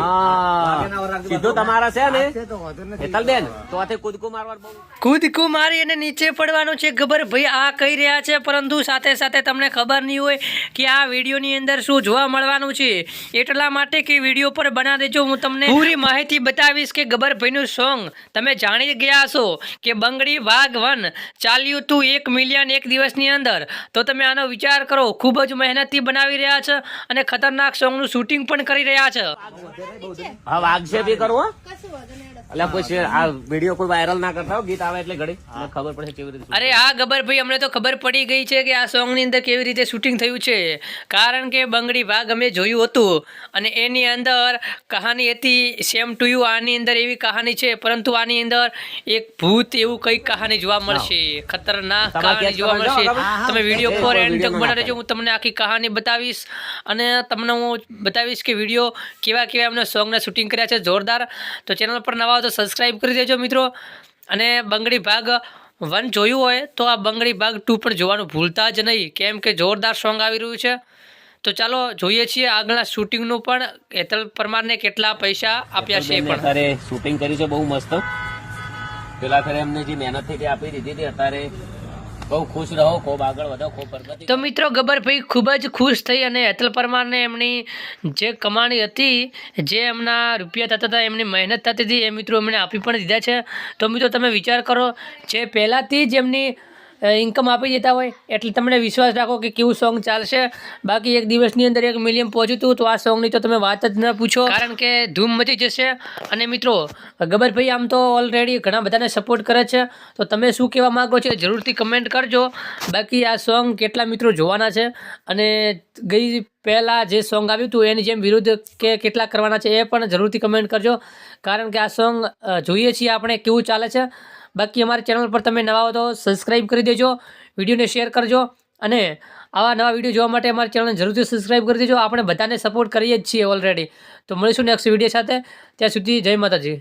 હા. તમારા છે ને? હેતલબેન તો આથી કૂદકું મારવા કૂદકું મારી અને નીચે પડવાનું છે ખબર? ભાઈ આ કહી રહ્યા છે પરંતુ સાથે સાથે તમને ખબર નહીં હોય કે આ વિડીયોની અંદર શું જોવા મળવાનું છે. એટલા માટે કે વીડિયો પર બના દેજો હું તમને પૂરી માહિતી બતાવીશ કે ગબ્બરભાઈનું સોંગ તમે જાણી ગયા હશો કે બંગડી વાઘ વન ચાલ્યું તું એક મિલિયન એક દિવસની અંદર. તો તમે આનો વિચાર કરો ખૂબ જ મહેનતથી બનાવી રહ્યા છે અને ખતરનાક સોંગનું શૂટિંગ પણ કરી રહ્યા છે. હા વાગશે બી કરવો? એટલે પછી આ વીડિયો કોઈ વાયરલ ના કરતા ગીત આવે એટલે ઘડી. ખબર પડશે કેવી રીતે અરે આ ગબ્બરભાઈ અમને તો ખબર પડી ગઈ છે કે આ સોંગની અંદર કેવી રીતે શૂટિંગ થયું છે. કારણ કે બંગડી ભાગ અમે જોયું હતું અને એની અંદર કહાની હતી સેમ ટુ યુ આની અંદર એવી કહાની છે પરંતુ આની અંદર એક ભૂત એવું કઈ કહાની જોવા મળશે. ખતરનાક કહાની જોવા મળશે. તમે વીડિયો ફોર એન્ડ તક video માં બના રહેજો હું તમને આખી કહાની બતાવીશ અને તમને હું બતાવીશ કે વીડિયો કેવા કેવા એમને સોંગના શૂટિંગ કર્યા છે જોરદાર. તો ચેનલ પર નવા તો સબસ્ક્રાઈબ કરી દેજો મિત્રો. અને બંગડી ભાગ વન જોયું હોય તો આ બંગડી ભાગ ટુ પણ જોવાનું ભૂલતા જ નહીં. કેમ કે જોરદાર સોંગ આવી રહ્યું છે. તો ચાલો જોઈએ છીએ આગળના શૂટિંગનું પણ. હેતલ પરમારને કેટલા પૈસા આપ્યા છે પણ. અત્યારે શૂટિંગ કર્યું છે બહુ મસ્ત. પેલા ફેરે એમને જે મહેનત થઈ તે આપી દીધી હતી અત્યારે તો મિત્રો ગબ્બરભાઈ ખૂબ જ ખુશ થઈ અને હેતલ પરમારને એમની જે કમાણી હતી, જે એમના રૂપિયા થતા હતા, એમની મહેનત થતી હતી, એ મિત્રો એમણે આપી પણ દીધા છે. તો મિત્રો તમે વિચાર કરો, જે પહેલાંથી જ એમની ઇન્કમ આપી દેતા હોય, એટલે તમને વિશ્વાસ રાખો કે કેવું સોંગ ચાલશે. બાકી એક દિવસની અંદર એક મિલિયન પહોંચ્યું હતું, તો આ સોંગની તો તમે વાત જ ન પૂછો. કારણ કે ધૂમ મચી જશે. અને મિત્રો, ગબરભાઈ આમ તો ઓલરેડી ઘણા બધાને સપોર્ટ કરે છે. તો તમે શું કહેવા માગો છો જરૂરથી કમેન્ટ કરજો. બાકી આ સોંગ કેટલા મિત્રો જોવાના છે. અને ગઈ પહેલાં જે સોંગ આવ્યું હતું, એની જેમ વિરુદ્ધ કે કેટલા કરવાના છે એ પણ જરૂરથી કમેન્ટ કરજો. કારણ કે આ સોંગ જોઈએ છીએ આપણે કેવું ચાલે છે. બાકી અમારી ચેનલ પર તમે નવા હો તો સબસ્ક્રાઈબ કરી દેજો, વિડીયોને શેર કરજો અને આવા નવા વીડિયો જોવા માટે અમારી ચેનલને જરૂરથી સબસ્ક્રાઈબ કરી દેજો. આપણે બધાને સપોર્ટ કરીએ જ છીએ ઓલરેડી તો મળીશું નેક્સ્ટ વીડિયો સાથે. ત્યાં સુધી જય માતાજી.